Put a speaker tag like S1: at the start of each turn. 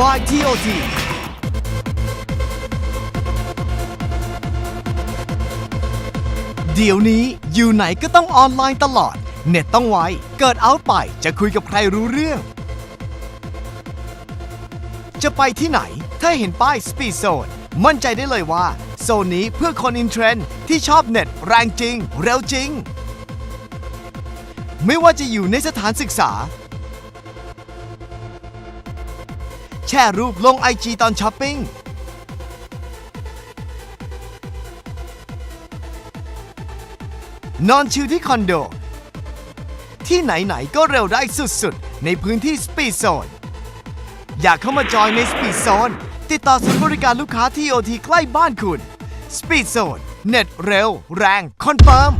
S1: By TOT เดี๋ยวนี้อยู่ไหนก็ต้องออนไลน์ตลอด เน็ตต้องไวเกิดเอาไปจะคุยกับใครรู้เรื่อง จะไปที่ไหน ถ้าเห็นป้าย Speed Zone มั่นใจได้เลยว่า โซนนี้เพื่อคนอินเทรนด์ที่ชอบเน็ตแรงจริง เร็วจริง ไม่ว่าจะอยู่ในสถานศึกษา แชร์รูปลงไอจีตอนช้อปปิ้ง นอนชิลที่คอนโด ที่ไหน ๆ ก็เร็วได้สุด ๆ ในพื้นที่ Speed Zone อยากเข้ามาจอยใน Speed Zone ติดต่อศูนย์บริการลูกค้าที่ OT ใกล้บ้านคุณ Speed Zone เน็ตเร็ว แรง คอนเฟิร์ม